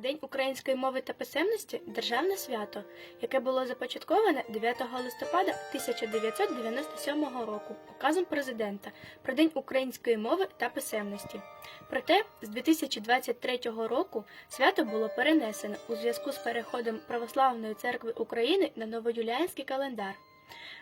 День української мови та писемності державне свято, яке було започатковане 9 листопада 1997 року указом президента про День української мови та писемності. Проте з 2023 року свято було перенесено у зв'язку з переходом Православної церкви України на новоюліанський календар.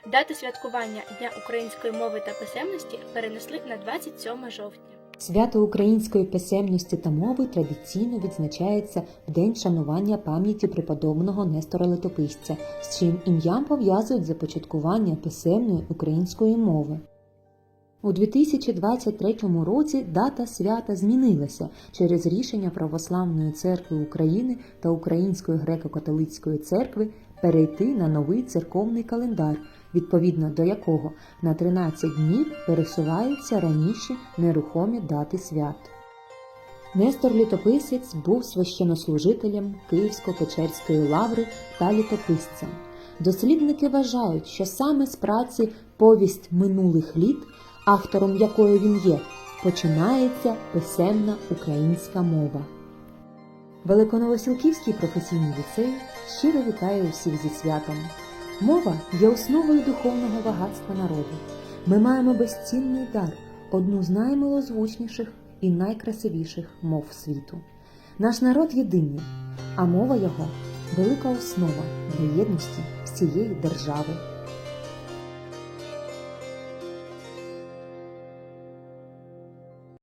Дату святкування Дня української мови та писемності перенесли на 27 жовтня. Свято української писемності та мови традиційно відзначається в день шанування пам'яті преподобного Нестора Летописця, з чим ім'ям пов'язують започаткування писемної української мови. У 2023 році дата свята змінилася через рішення Православної церкви України та Української греко-католицької церкви перейти на новий церковний календар, відповідно до якого на 13 днів пересуваються раніше нерухомі дати свят. Нестор Літописець був священнослужителем Київсько-Печерської лаври та літописцем. Дослідники вважають, що саме з праці Повість минулих літ, автором якої він є, починається писемна українська мова. Великоновосілківський професійний ліцей щиро вітає усіх зі святом. Мова є основою духовного багатства народу. Ми маємо безцінний дар, одну з наймилозвучніших і найкрасивіших мов світу. Наш народ єдиний, а мова його велика основа для єдності всієї держави.